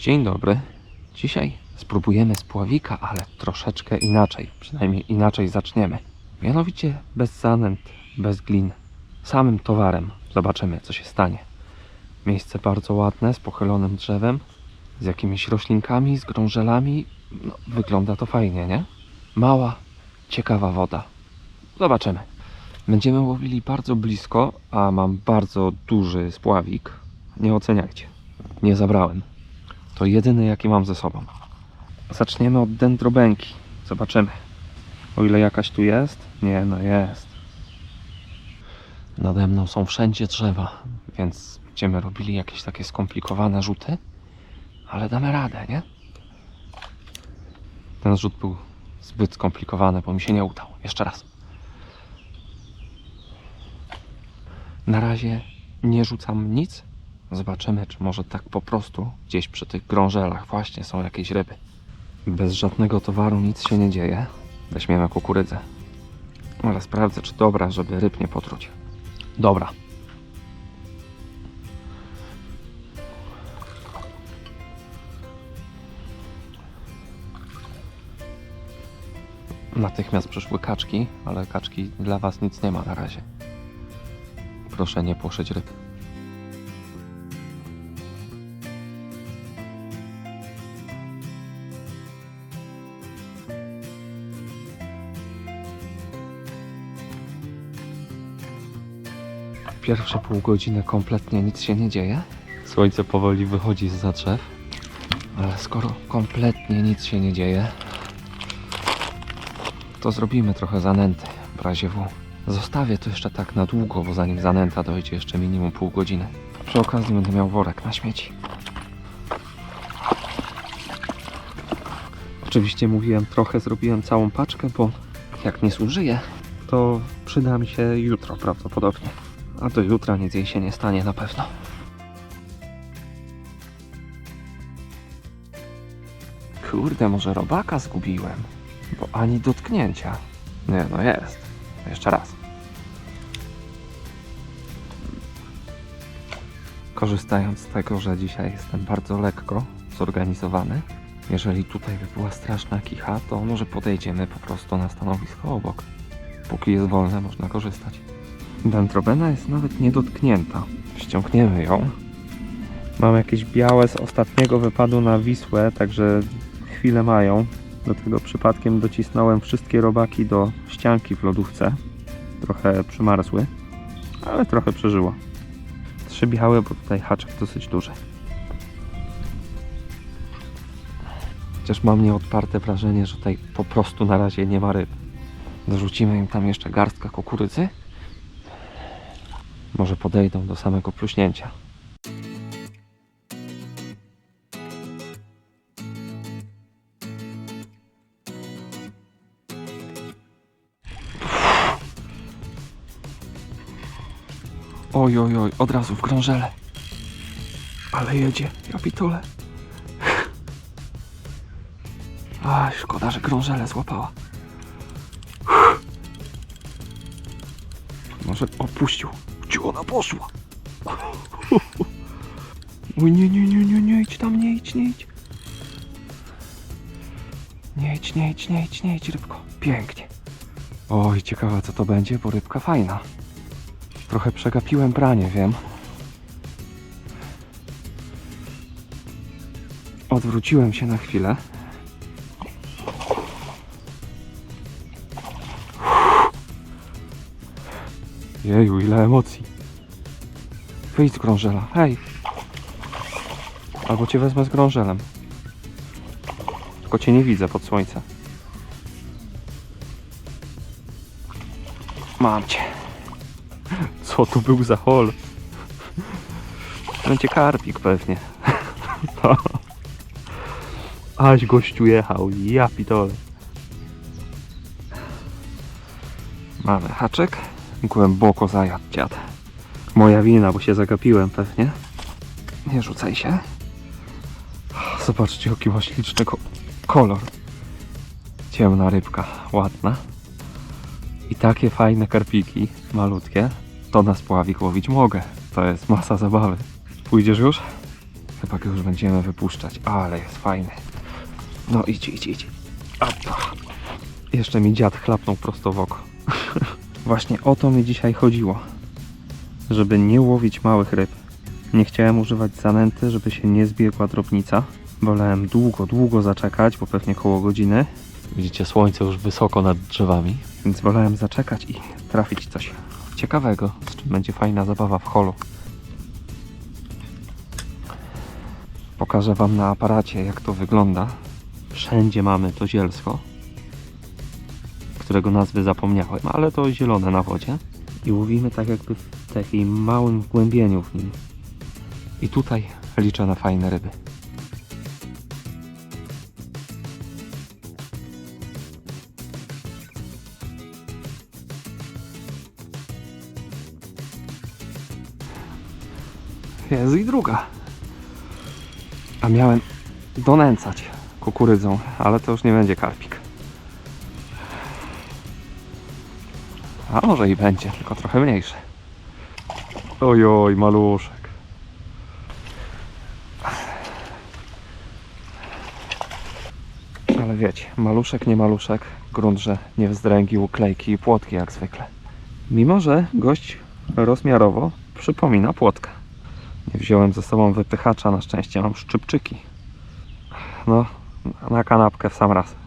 Dzień dobry. Dzisiaj spróbujemy spławika, ale troszeczkę inaczej. Przynajmniej inaczej zaczniemy. Mianowicie bez zanęt, bez glin. Samym towarem. Zobaczymy, co się stanie. Miejsce bardzo ładne, z pochylonym drzewem, z jakimiś roślinkami, z grążelami. No, wygląda to fajnie, nie? Mała, ciekawa woda. Zobaczymy. Będziemy łowili bardzo blisko, a mam bardzo duży spławik. Nie oceniajcie. Nie zabrałem. To jedyny, jaki mam ze sobą. Zaczniemy od dendrobęki. Zobaczymy. O ile jakaś tu jest? Nie, no jest. Nade mną są wszędzie drzewa, więc będziemy robili jakieś takie skomplikowane rzuty, ale damy radę, nie? Ten rzut był zbyt skomplikowany, bo mi się nie udał. Jeszcze raz. Na razie nie rzucam nic. Zobaczymy, czy może tak po prostu gdzieś przy tych grążelach właśnie są jakieś ryby. Bez żadnego towaru nic się nie dzieje. Weźmiemy kukurydzę. Ale sprawdzę, czy dobra, żeby ryb nie potruć. Dobra. Natychmiast przyszły kaczki, ale kaczki dla Was nic nie ma na razie. Proszę nie płoszyć ryb. Pierwsze pół godziny kompletnie nic się nie dzieje. Słońce powoli wychodzi z drzew. Ale skoro kompletnie nic się nie dzieje, to zrobimy trochę zanęty w razie W. Zostawię to jeszcze tak na długo, bo zanim zanęta dojdzie jeszcze minimum pół godziny. Przy okazji będę miał worek na śmieci. Oczywiście mówiłem trochę, zrobiłem całą paczkę, bo jak nie zużyję, to przyda mi się jutro prawdopodobnie. A do jutra nic jej się nie stanie na pewno. Kurde, może robaka zgubiłem, bo ani dotknięcia. Nie, no jest. Jeszcze raz. Korzystając z tego, że dzisiaj jestem bardzo lekko zorganizowany, jeżeli tutaj by była straszna kicha, to może podejdziemy po prostu na stanowisko obok. Póki jest wolne, można korzystać. Dendrobena jest nawet niedotknięta. Ściągniemy ją. Mam jakieś białe z ostatniego wypadu na Wisłę, także chwilę mają. Do tego przypadkiem docisnąłem wszystkie robaki do ścianki w lodówce. Trochę przymarzły, ale trochę przeżyło. Trzy białe, bo tutaj haczek dosyć duży. Chociaż mam nieodparte wrażenie, że tutaj po prostu na razie nie ma ryb. Dorzucimy im tam jeszcze garstkę kukurydzy. Może podejdą do samego pluśnięcia. Oj, oj, oj, od razu w. Ale jedzie, ja. A, szkoda, że grążele złapała. Może opuścił. Gdzie ona poszła? Oj, nie, nie, nie, nie, nie idź tam, nie idź, nie idź. Nie idź, nie idź, nie idź, nie idź, rybko. Pięknie. Oj, ciekawe co to będzie, bo rybka fajna. Trochę przegapiłem branie, wiem. Odwróciłem się na chwilę. Jeju, ile emocji. Wyjdź z grążela, hej. Albo cię wezmę z grążelem. Tylko cię nie widzę pod słońce. Mam cię. Co to był za hol? Będzie karpik pewnie. Aś gościu jechał, ja pitole. Mamy haczek. Głęboko zajadł dziad. Moja wina, bo się zagapiłem pewnie. Nie rzucaj się. Zobaczcie, jaki ma śliczny ko- kolor. Ciemna rybka, ładna. I takie fajne karpiki, malutkie, to na spławik łowić mogę. To jest masa zabawy. Pójdziesz już? Chyba go już będziemy wypuszczać, ale jest fajny. No idź, idź, idź. Opa. Jeszcze mi dziad chlapnął prosto w oko. Właśnie o to mi dzisiaj chodziło. Żeby nie łowić małych ryb. Nie chciałem używać zanęty, żeby się nie zbiegła drobnica. Wolałem długo, długo zaczekać, bo pewnie koło godziny. Widzicie słońce już wysoko nad drzewami. Więc wolałem zaczekać i trafić coś ciekawego, z czym będzie fajna zabawa w holu. Pokażę Wam na aparacie, jak to wygląda. Wszędzie mamy to zielsko, którego nazwy zapomniałem, ale to zielone na wodzie. I łowimy tak jakby w takim małym wgłębieniu w nim. I tutaj liczę na fajne ryby. Jest i druga. A miałem donęcać kukurydzą, ale to już nie będzie karpik. A może i będzie, tylko trochę mniejszy. Ojoj, maluszek. Ale wiecie, maluszek nie maluszek, grunt, że nie wzdręgił klejki i płotki jak zwykle. Mimo, że gość rozmiarowo przypomina płotkę. Nie wziąłem ze sobą wypychacza, na szczęście mam szczypczyki. No, na kanapkę w sam raz.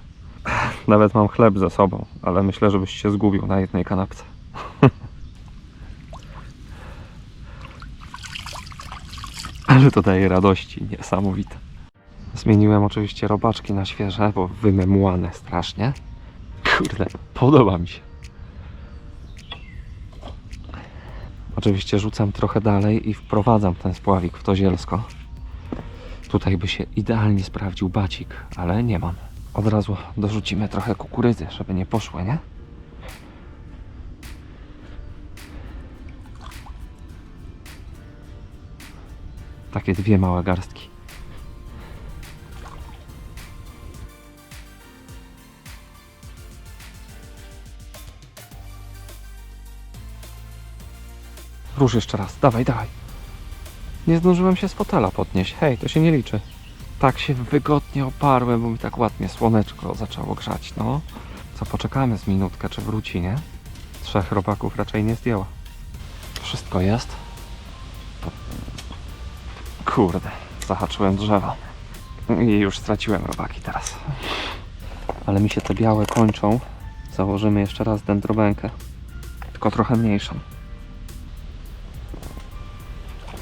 Nawet mam chleb ze sobą, ale myślę, żebyś się zgubił na jednej kanapce. ale to daje radości niesamowite. Zmieniłem oczywiście robaczki na świeże, bo wymemłane strasznie. Kurde, podoba mi się. Oczywiście rzucam trochę dalej i wprowadzam ten spławik w to zielsko. Tutaj by się idealnie sprawdził bacik, ale nie mam. Od razu dorzucimy trochę kukurydzy, żeby nie poszły, nie? Takie dwie małe garstki. Rusz jeszcze raz, dawaj, dawaj. Nie zdążyłem się z fotela podnieść. Hej, to się nie liczy. Tak się wygodnie oparłem, bo mi tak ładnie słoneczko zaczęło grzać, no. Co, poczekamy z minutkę, czy wróci, nie? Trzech robaków raczej nie zdjęła. Wszystko jest. Kurde, zahaczyłem drzewo. I już straciłem robaki teraz. Ale mi się te białe kończą. Założymy jeszcze raz dendrobenkę. Tylko trochę mniejszą.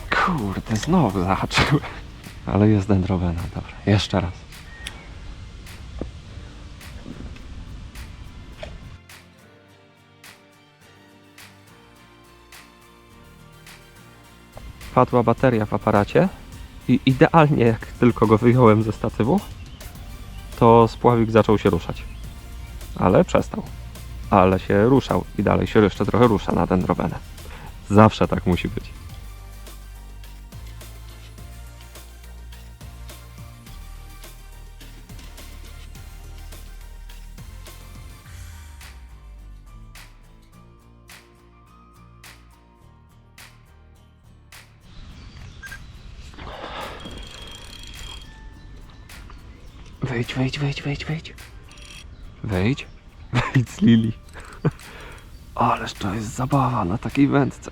Kurde, znowu zahaczyłem. Ale jest dendrowena, dobra. Jeszcze raz. Padła bateria w aparacie i idealnie jak tylko go wyjąłem ze statywu, to spławik zaczął się ruszać. Ale przestał. Ale się ruszał i dalej się jeszcze trochę rusza na dendrowenę. Zawsze tak musi być. Wejdź, wejdź, wejdź, wejdź, z Lili. Ależ to jest zabawa na takiej wędce.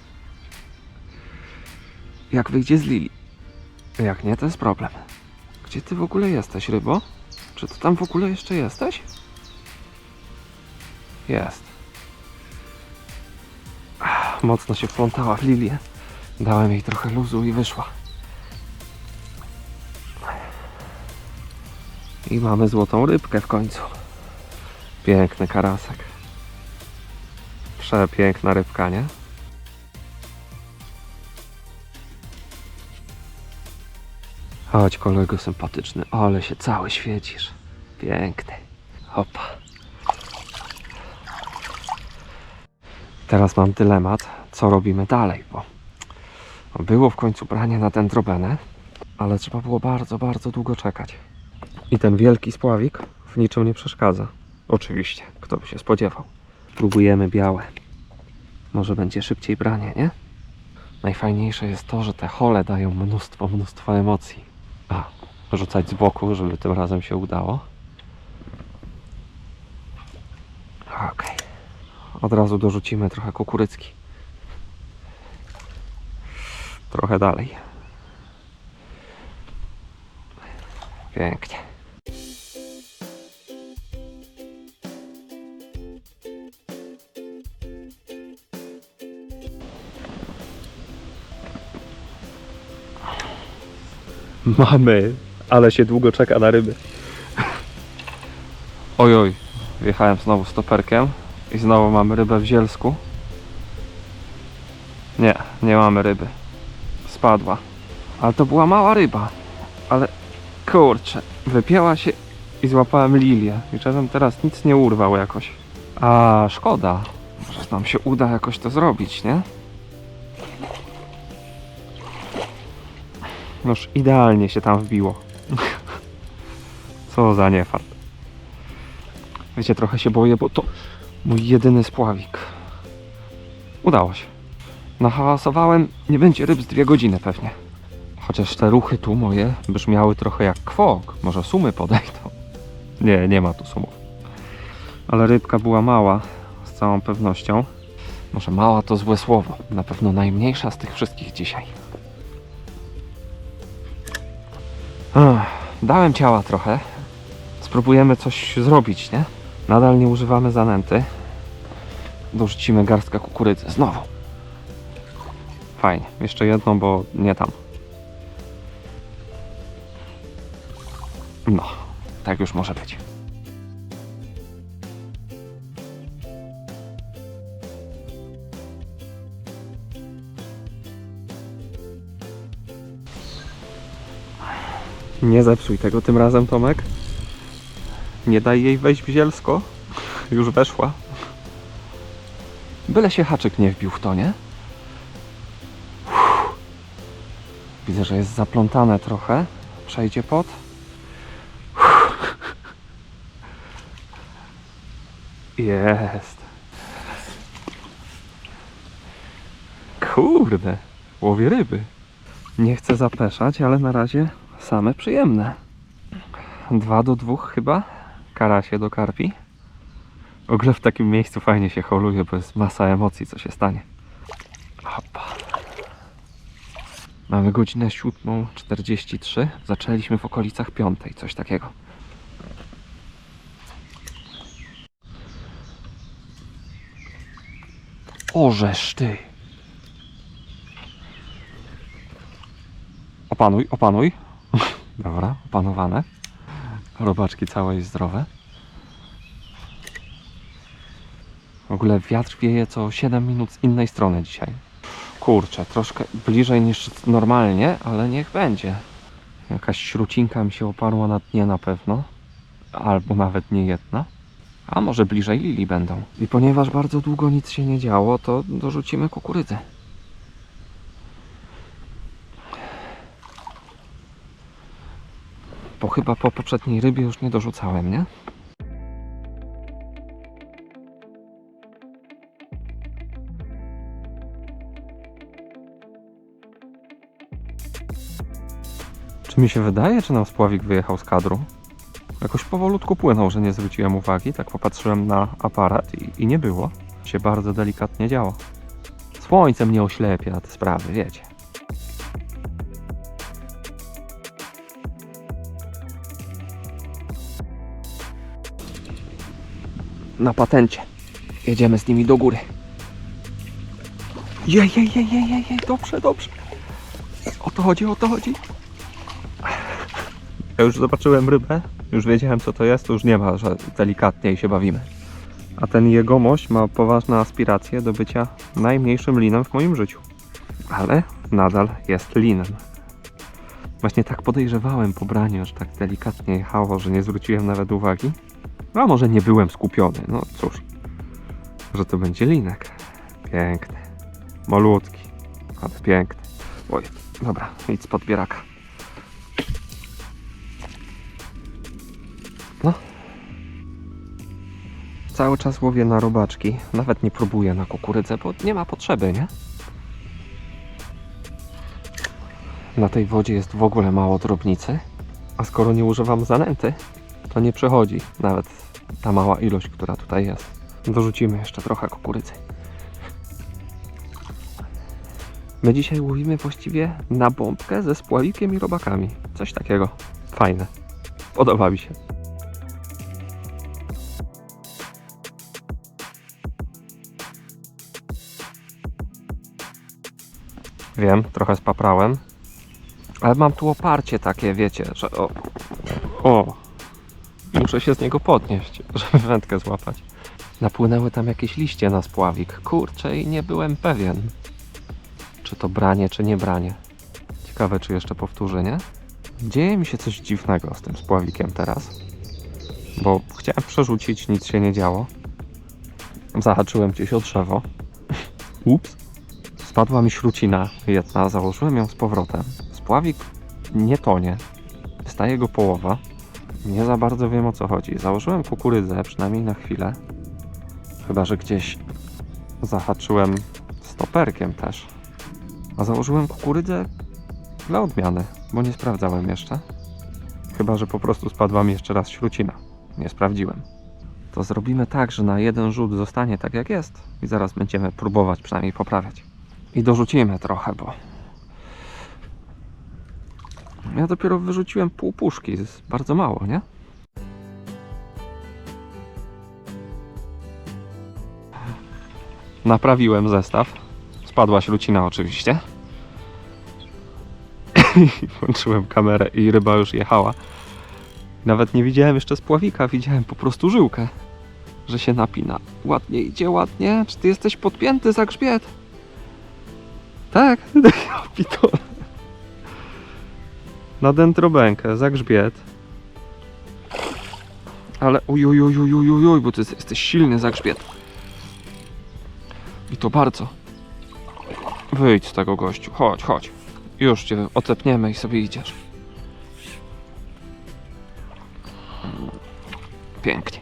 Jak wyjdzie z Lili? Jak nie, to jest problem. Gdzie ty w ogóle jesteś, rybo? Czy ty tam w ogóle jeszcze jesteś? Jest. Mocno się wplątała w lilię. Dałem jej trochę luzu i wyszła. I mamy złotą rybkę w końcu. Piękny karasek. Przepiękna rybka, nie? Chodź kolego sympatyczny, ale się cały świecisz. Piękny. Hopa. Teraz mam dylemat, co robimy dalej, bo było w końcu branie na ten drobenę, ale trzeba było bardzo, bardzo długo czekać. I ten wielki spławik w niczym nie przeszkadza. Oczywiście, kto by się spodziewał. Próbujemy białe. Może będzie szybciej branie, nie? Najfajniejsze jest to, że te hole dają mnóstwo, mnóstwo emocji. A, rzucać z boku, żeby tym razem się udało. Okej. Od razu dorzucimy trochę kukurycki. Trochę dalej. Pięknie. Mamy, ale się długo czeka na ryby. Oj, oj, wjechałem znowu stoperkiem i znowu mamy rybę w zielsku. Nie, nie mamy ryby. Spadła. Ale to była mała ryba. Ale kurczę, wypięła się i złapałem lilię. I żebym teraz nic nie urwał jakoś. A szkoda. Może nam się uda jakoś to zrobić, nie? Noż idealnie się tam wbiło. Co za niefart. Wiecie, trochę się boję, bo to mój jedyny spławik. Udało się. Nahałasowałem, nie będzie ryb z dwie godziny pewnie. Chociaż te ruchy tu moje brzmiały trochę jak kwok. Może sumy podejdą. Nie, nie ma tu sumów. Ale rybka była mała, z całą pewnością. Może mała to złe słowo. Na pewno najmniejsza z tych wszystkich dzisiaj. Dałem ciała trochę. Spróbujemy coś zrobić, nie? Nadal nie używamy zanęty. Dorzucimy garstkę kukurydzy. Znowu. Fajnie. Jeszcze jedną, bo nie tam. No, tak już może być. Nie zepsuj tego tym razem, Tomek. Nie daj jej wejść w zielsko. Już weszła. Byle się haczyk nie wbił w to, nie? Widzę, że jest zaplątane trochę. Przejdzie pod. Jest. Kurde, łowię ryby. Nie chcę zapeszać, ale na razie same przyjemne. Dwa do dwóch chyba. Karasie do karpi. W ogóle w takim miejscu fajnie się holuje, bo jest masa emocji, co się stanie. Hopa. Mamy godzinę 7.43. Zaczęliśmy w okolicach piątej, coś takiego. Orzesz ty. Opanuj, opanuj. Dobra, opanowane. Robaczki całe i zdrowe. W ogóle wiatr wieje co 7 minut z innej strony dzisiaj. Kurczę, troszkę bliżej niż normalnie, ale niech będzie. Jakaś śrucinka mi się oparła na dnie na pewno. Albo nawet nie jedna. A może bliżej lili będą. I ponieważ bardzo długo nic się nie działo, to dorzucimy kukurydzę. Bo chyba po poprzedniej rybie już nie dorzucałem, nie? Czy mi się wydaje, czy nam spławik wyjechał z kadru? Jakoś powolutku płynął, że nie zwróciłem uwagi. Tak popatrzyłem na aparat i, i nie było. Się bardzo delikatnie działo. Słońce mnie oślepia te sprawy, wiecie. Na patencie. Jedziemy z nimi do góry. Jej, jej, jej, jej, jej, jej, dobrze, dobrze. O to chodzi, o to chodzi. Ja już zobaczyłem rybę, już wiedziałem co to jest, to już nie ma, że delikatniej się bawimy. A ten jegomość ma poważne aspiracje do bycia najmniejszym linem w moim życiu. Ale nadal jest linem. Właśnie tak podejrzewałem po braniu, że tak delikatnie jechało, że nie zwróciłem nawet uwagi. A może nie byłem skupiony, no cóż. Że to będzie linek. Piękny. Malutki, ale piękny. Oj, dobra, idź spod bieraka. No. Cały czas łowię na robaczki. Nawet nie próbuję na kukurydzę, bo nie ma potrzeby, nie? Na tej wodzie jest w ogóle mało drobnicy, a skoro nie używam zanęty, to nie przechodzi nawet ta mała ilość, która tutaj jest. Dorzucimy jeszcze trochę kukurydzy. My dzisiaj łowimy właściwie na bombkę ze spławikiem i robakami. Coś takiego. Fajne. Podoba mi się. Wiem, trochę spaprałem. Ale mam tu oparcie takie, wiecie, że o. O! Muszę się z niego podnieść, żeby wędkę złapać. Napłynęły tam jakieś liście na spławik. Kurczę, i nie byłem pewien, czy to branie, czy nie branie. Ciekawe, czy jeszcze powtórzę, nie? Dzieje mi się coś dziwnego z tym spławikiem teraz. Bo chciałem przerzucić, nic się nie działo. Zahaczyłem gdzieś o drzewo. Ups. Spadła mi śrucina jedna, założyłem ją z powrotem. Spławik nie tonie. Staje go połowa. Nie za bardzo wiem o co chodzi. Założyłem kukurydzę, przynajmniej na chwilę. Chyba, że gdzieś zahaczyłem stoperkiem też. A założyłem kukurydzę dla odmiany, bo nie sprawdzałem jeszcze. Chyba, że po prostu spadła mi jeszcze raz śrucina. Nie sprawdziłem. To zrobimy tak, że na jeden rzut zostanie tak jak jest i zaraz będziemy próbować przynajmniej poprawiać. I dorzucimy trochę, bo ja dopiero wyrzuciłem pół puszki, jest bardzo mało, nie? Naprawiłem zestaw. Spadła śrucina oczywiście. Włączyłem kamerę i ryba już jechała. Nawet nie widziałem jeszcze spławika, widziałem po prostu żyłkę, że się napina. Ładnie idzie, ładnie. Czy ty jesteś podpięty za grzbiet? Tak, ja pitole. Na dętrobękę, za grzbiet. Ale uj, uj, uj, uj, uj, uj, uj, bo ty jesteś silny za grzbiet. I to bardzo. Wyjdź z tego gościu, chodź, chodź. Już cię otepniemy i sobie idziesz. Pięknie.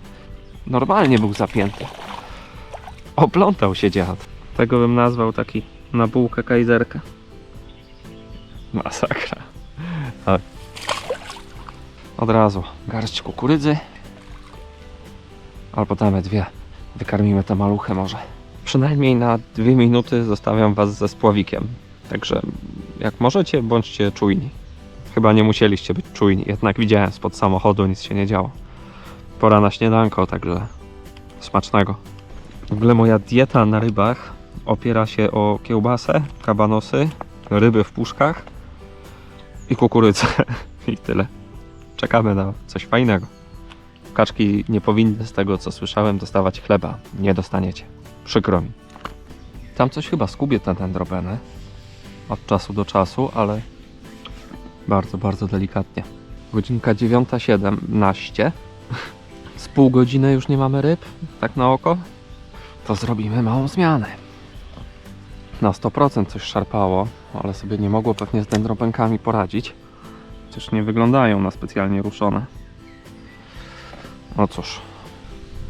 Normalnie był zapięty. Oplątał się dziad. Tego bym nazwał taki na bułkę kajzerkę. Masakra. Ale od razu garść kukurydzy. Albo damy dwie. Wykarmimy te maluchy może. Przynajmniej na dwie minuty zostawiam Was ze spławikiem. Także jak możecie, bądźcie czujni. Chyba nie musieliście być czujni, jednak widziałem spod samochodu, nic się nie działo. Pora na śniadanko, także smacznego. W ogóle moja dieta na rybach opiera się o kiełbasę, kabanosy, ryby w puszkach i kukurydzę. I tyle. Czekamy na coś fajnego. Kaczki nie powinny z tego co słyszałem dostawać chleba. Nie dostaniecie. Przykro mi. Tam coś chyba skubie ten dendrobeny. Od czasu do czasu, ale bardzo, bardzo delikatnie. Godzinka 9.17. Z pół godziny już nie mamy ryb, tak na oko. To zrobimy małą zmianę. Na 100% coś szarpało, ale sobie nie mogło pewnie z dendrobenkami poradzić. Chociaż nie wyglądają na specjalnie ruszone. No cóż,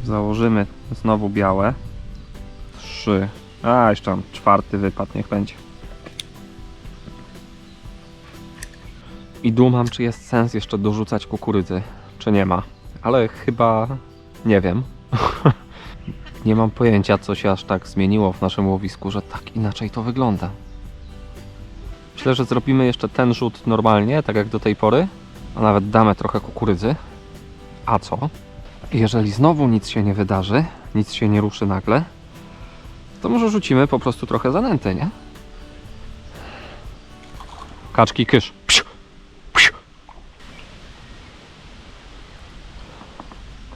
założymy znowu białe. Trzy. A, jeszcze tam czwarty wypad, niech będzie. I dumam, czy jest sens jeszcze dorzucać kukurydzy, czy nie ma. Ale chyba nie wiem. nie mam pojęcia, co się aż tak zmieniło w naszym łowisku, że tak inaczej to wygląda. Myślę, że zrobimy jeszcze ten rzut normalnie, tak jak do tej pory, a nawet damy trochę kukurydzy. A co? Jeżeli znowu nic się nie wydarzy, nic się nie ruszy nagle, to może rzucimy po prostu trochę zanęty, nie? Kaczki kysz. Psiu, psiu.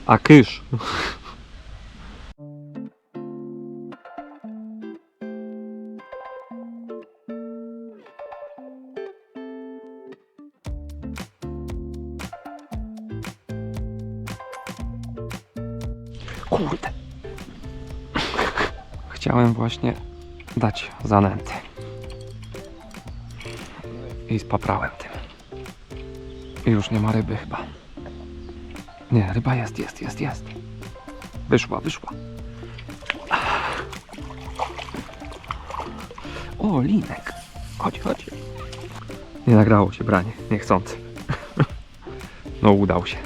A kysz. Właśnie dać zanęty. I spaprałem tym. I już nie ma ryby chyba. Nie, ryba jest, jest, jest, jest. Wyszła, wyszła. O, linek. Chodź, chodź. Nie nagrało się branie, niechcący. No udał się.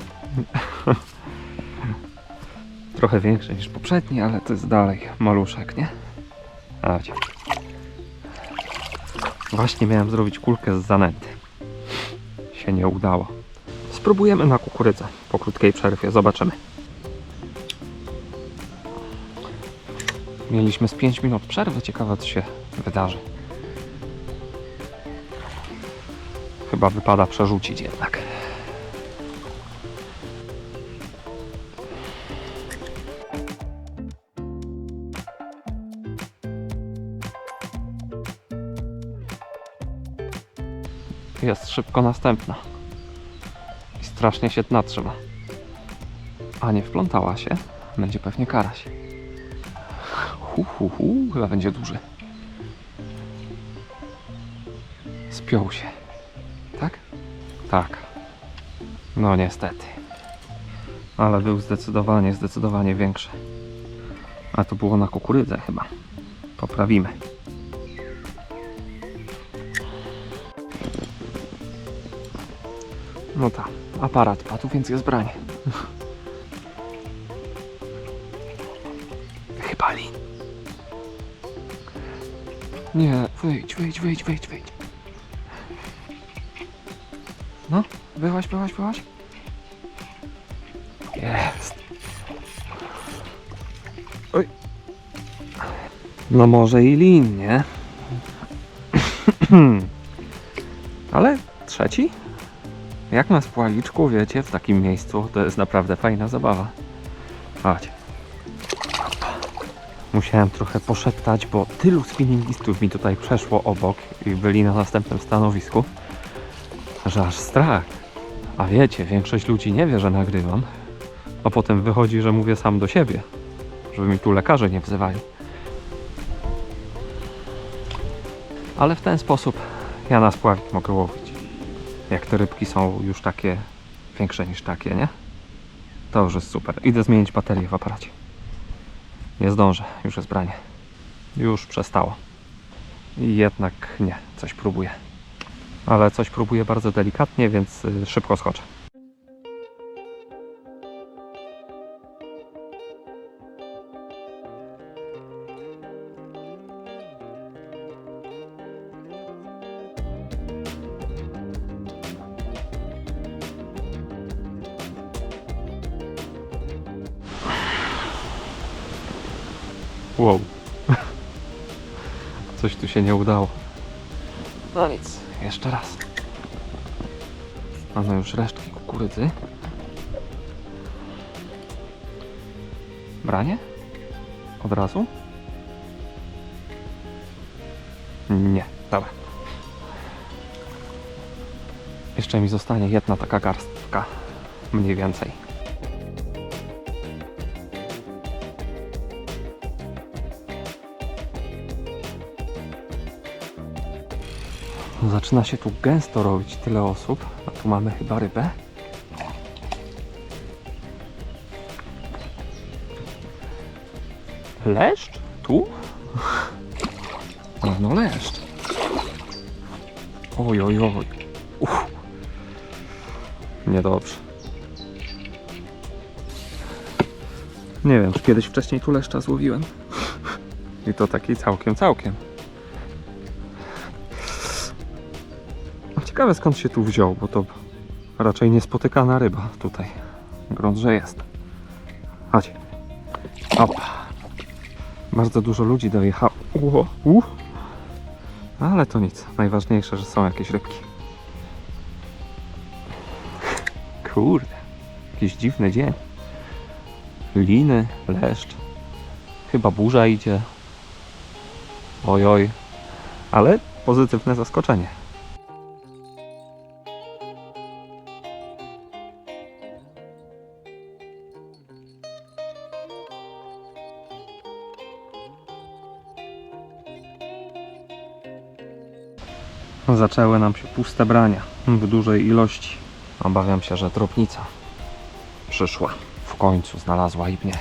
Trochę większy niż poprzedni, ale to jest dalej maluszek, nie? Właśnie miałem zrobić kulkę z zanęty. Się nie udało. Spróbujemy na kukurydzę po krótkiej przerwie, zobaczymy. Mieliśmy z 5 minut przerwy, ciekawe co się wydarzy. Chyba wypada przerzucić jednak. Szybko następna. I strasznie się trzyma. A nie wplątała się. Będzie pewnie karaś. Hu, hu, hu, chyba będzie duży. Spiął się. Tak? Tak. No niestety. Ale był zdecydowanie, zdecydowanie większy. A to było na kukurydzę chyba. Poprawimy. No tak, aparat padł, więc jest branie. Chyba lin. Nie, wyjdź, wyjdź, wyjdź, wyjdź, wyjdź. No, byłaś, byłaś, byłaś? Jest. Oj. No może i lin, nie? Ale trzeci? Jak na spłaliczku, wiecie, w takim miejscu, to jest naprawdę fajna zabawa. Chodź. Musiałem trochę poszeptać, bo tylu spinningistów mi tutaj przeszło obok i byli na następnym stanowisku, że aż strach. A wiecie, większość ludzi nie wie, że nagrywam, a potem wychodzi, że mówię sam do siebie, żeby mi tu lekarze nie wzywali. Ale w ten sposób ja na spławik mogę łowić. Jak te rybki są już takie większe niż takie, nie? To już jest super. Idę zmienić baterię w aparacie. Nie zdążę, już jest branie. Już przestało. I jednak nie, coś próbuję. Ale coś próbuję bardzo delikatnie, więc y, szybko skoczę. Wow. Coś tu się nie udało. No nic, jeszcze raz. Mamy już resztki kukurydzy. Branie? Od razu? Nie, dobra. Jeszcze mi zostanie jedna taka garstka. Mniej więcej. Zaczyna się tu gęsto robić tyle osób, a tu mamy chyba rybę. Leszcz? Tu? No, no leszcz. Oj, oj, oj. Uff. Niedobrze. Nie wiem, czy kiedyś wcześniej tu leszcza złowiłem. I to taki całkiem, całkiem. Ciekawe skąd się tu wziął, bo to raczej niespotykana ryba tutaj. Grunt, że jest. Chodź. Opa. Bardzo dużo ludzi dojechało. Ło, u. Ale to nic. Najważniejsze, że są jakieś rybki. Kurde. Jakiś dziwny dzień. Liny, leszcz. Chyba burza idzie. Oj, oj. Ale pozytywne zaskoczenie. Zaczęły nam się puste brania w dużej ilości. Obawiam się, że tropnica przyszła. W końcu znalazła i mnie.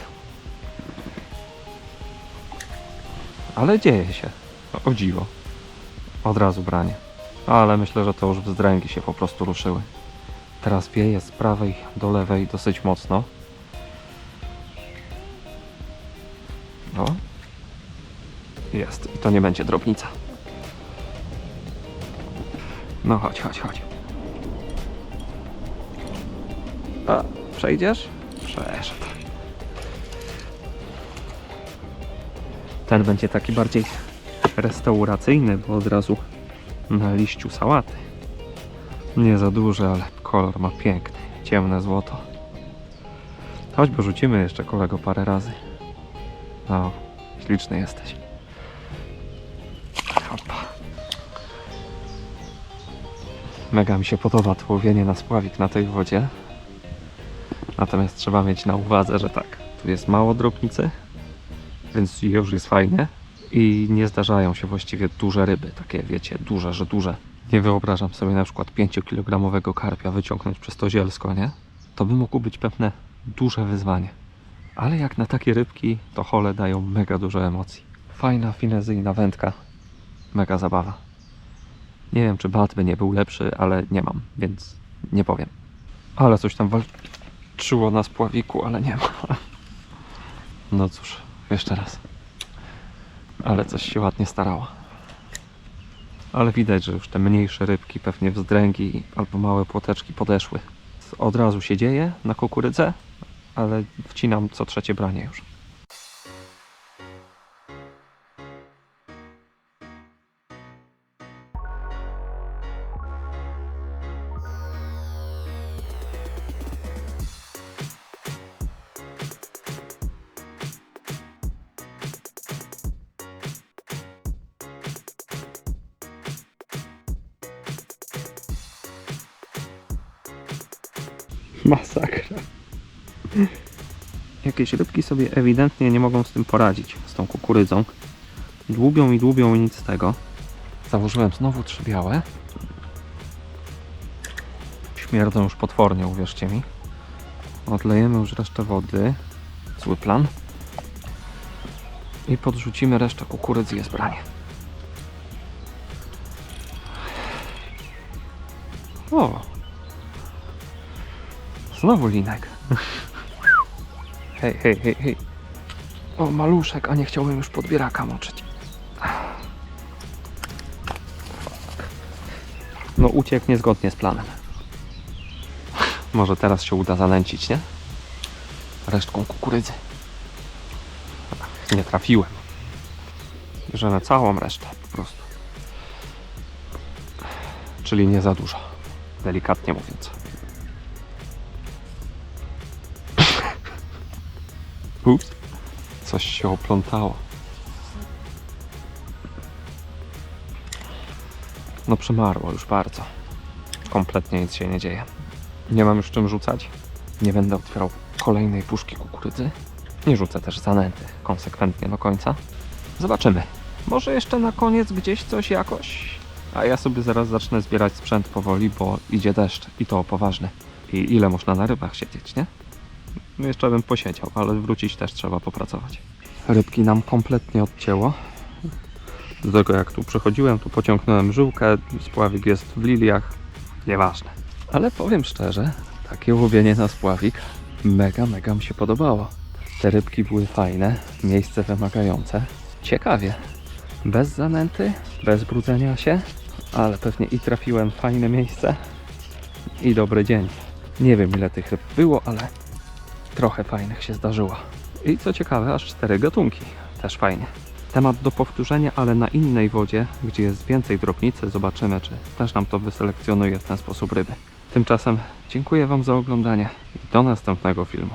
Ale dzieje się. O dziwo. Od razu branie. Ale myślę, że to już wzdręgi się po prostu ruszyły. Teraz wieje z prawej do lewej dosyć mocno. O. Jest. I to nie będzie drobnica. No chodź, chodź, chodź. A, przejdziesz? Przeszedł. Ten będzie taki bardziej restauracyjny, bo od razu na liściu sałaty. Nie za duży, ale kolor ma piękny, ciemne złoto. Choćby rzucimy jeszcze kolego parę razy. No, śliczny jesteś. Hopa. Mega mi się podoba to łowienie na spławik na tej wodzie. Natomiast trzeba mieć na uwadze, że tak, tu jest mało drobnicy, więc już jest fajnie. I nie zdarzają się właściwie duże ryby, takie wiecie, duże, że duże. Nie wyobrażam sobie na przykład 5-kilogramowego karpia wyciągnąć przez to zielsko, nie? To by mogło być pewne duże wyzwanie. Ale jak na takie rybki, to hole dają mega dużo emocji. Fajna, finezyjna wędka. Mega zabawa. Nie wiem, czy bat by nie był lepszy, ale nie mam, więc nie powiem. Ale coś tam walczyło na spławiku, ale nie ma. No cóż, jeszcze raz. Ale coś się ładnie starała. Ale widać, że już te mniejsze rybki, pewnie wzdręgi albo małe płoteczki podeszły. Od razu się dzieje na kukurydzę, ale wcinam co trzecie branie już. Jakieś rybki sobie ewidentnie nie mogą z tym poradzić, z tą kukurydzą. Dłubią i dłubią i nic z tego. Założyłem znowu trzy białe. Śmierdzą już potwornie, uwierzcie mi. Odlejemy już resztę wody. Zły plan. I podrzucimy resztę kukurydzy jest branie. O! Znowu linek. Hej, hej, hej, hej. O, maluszek, a nie chciałbym już podbieraka moczyć. No, uciekł niezgodnie z planem. Może teraz się uda zanęcić, nie? Resztką kukurydzy. Nie trafiłem. Bierzemy całą resztę po prostu. Czyli nie za dużo. Delikatnie mówiąc. Coś się oplątało. No przymarło już bardzo. Kompletnie nic się nie dzieje. Nie mam już czym rzucać. Nie będę otwierał kolejnej puszki kukurydzy. Nie rzucę też zanęty konsekwentnie do końca. Zobaczymy. Może jeszcze na koniec gdzieś coś jakoś. A ja sobie zaraz zacznę zbierać sprzęt powoli, bo idzie deszcz i to poważny. I ile można na rybach siedzieć, nie? No jeszcze bym posiedział, ale wrócić też trzeba popracować. Rybki nam kompletnie odcięło. Do tego jak tu przechodziłem, tu pociągnąłem żyłkę, spławik jest w liliach, nieważne. Ale powiem szczerze, takie łowienie na spławik mega, mega mi się podobało. Te rybki były fajne, miejsce wymagające. Ciekawie. Bez zanęty, bez brudzenia się, ale pewnie i trafiłem fajne miejsce i dobry dzień. Nie wiem ile tych ryb było, ale trochę fajnych się zdarzyło. I co ciekawe, aż cztery gatunki. Też fajnie. Temat do powtórzenia, ale na innej wodzie, gdzie jest więcej drobnicy, zobaczymy, czy też nam to wyselekcjonuje w ten sposób ryby. Tymczasem dziękuję Wam za oglądanie i do następnego filmu.